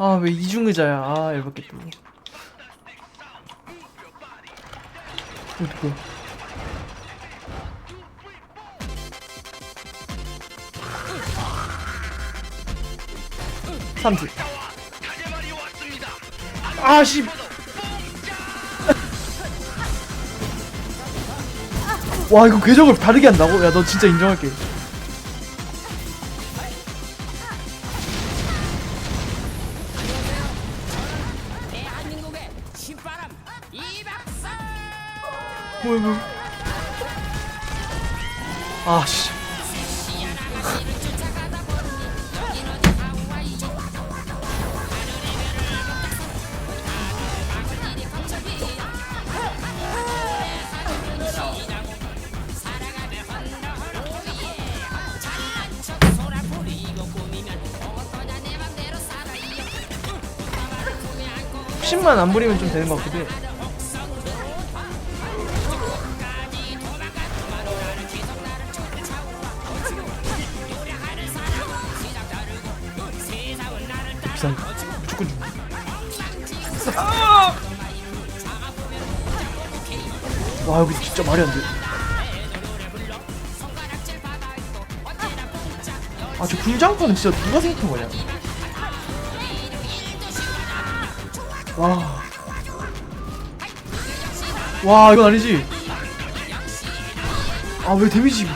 아 왜 이중 의자야? 아 열받게 또 어, 누구야 삼지 아씨. 와 이거 궤적을 다르게 한다고? 야 너 진짜 인정할게 뭐야 뭐야 아씨. 욕심만 안 부리면 좀 되는 것 같기도 해 비싼 거 무조건 주와 여기 진짜 말이 안돼 아저 불장판은 진짜 누가 생각한 거냐 와. 와, 이건 아니지. 아, 왜 데미지.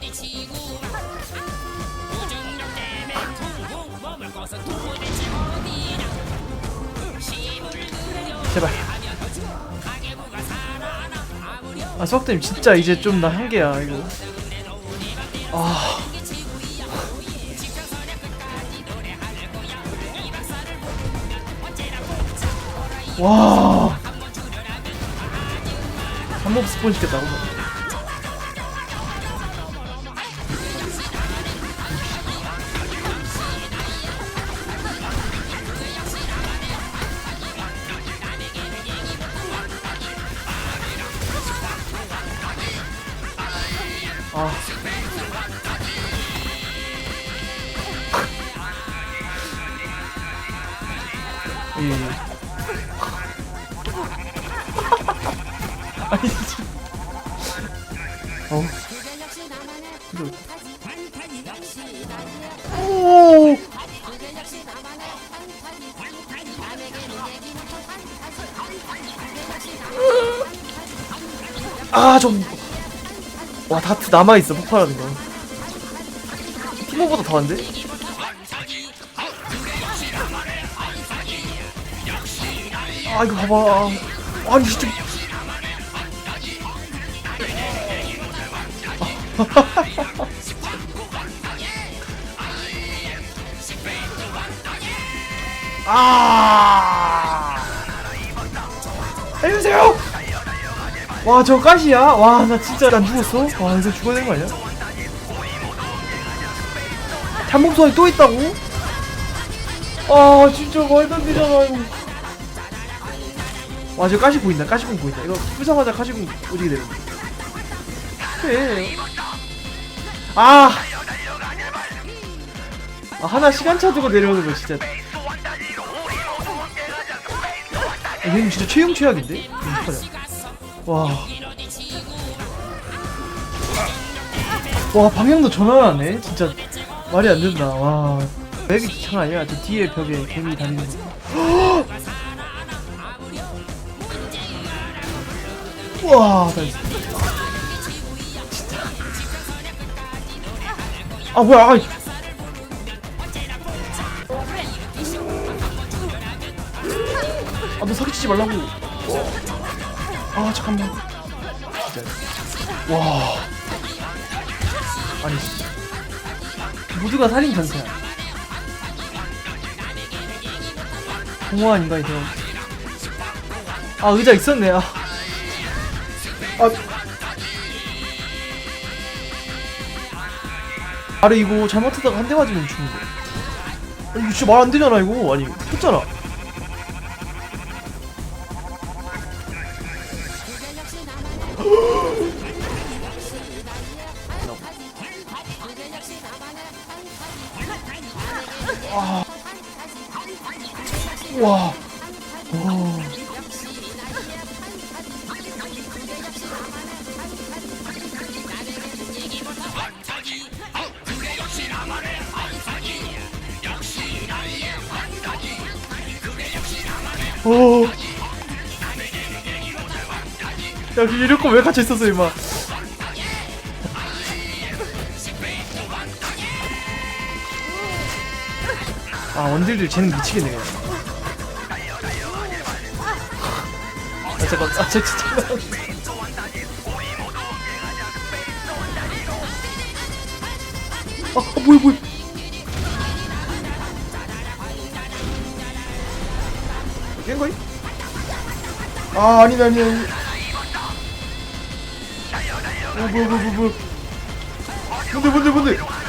지구가 무중력 때문에 붕붕 몸을 꺼서 도대체 어디냐 힘을 들여 제발. 가계부가 살아나 아무렴 아, 수학쌤 진짜 이제 좀 나 한계야, 이거. 아. 와. 한몸 스폰 시켰다고. 아. 예. 예. 아니 진짜. 어. 아, 좀. 와, 다트 남아있어, 폭발하는 거. 티모보다 더한데? 아, 이거 봐봐. 아니, 진짜. 아! 살려주세요! 와, 저 가시야? 와, 나 진짜 난 죽었어? 와, 이거 죽어야 되는 거 아니야? 잠복선이 또 있다고? 아, 진짜 말도 안 되잖아, 이거. 와, 저 가시 보인다, 가시공 보인다. 이거 부자마자 가시공 오지게 되는데. 그래. 아! 아, 하나 시간차 두고 내려오는 거 진짜. 아, 얘는 진짜 최용 최악인데? 와. 와, 방향도 전환하네? 진짜 말이 안 된다. 와. 여기 장 아니야? 저 뒤에 벽에 개미 다니는 거. 와, 나 진짜. 아, 뭐야, 아 아, 너 사기치지 말라고. 아, 잠깐만. 진짜. 와. 아니 모두가 살인 전체야 공허한 인간이 되어 아 의자 있었네. 아, 아. 아래 이거 잘못하다가 한 대 맞으면 죽는 거 이거 진짜 말 안 되잖아 이거. 아니 했잖아 와. 오. 오. 야, 이럴 거왜 갇혀 있었어, 임마. 아, 원딜들 쟤는 미치겠네, 그냥. 아, 잠깐, 아, 저, 잠깐. 아, 아, 뭐야, 뭐야. 깬 거임? 아, 아니네, 아니네, 아니네. 어, 뭐야, 뭐야, 뭐야. 뭔데, 뭔데, 뭔데?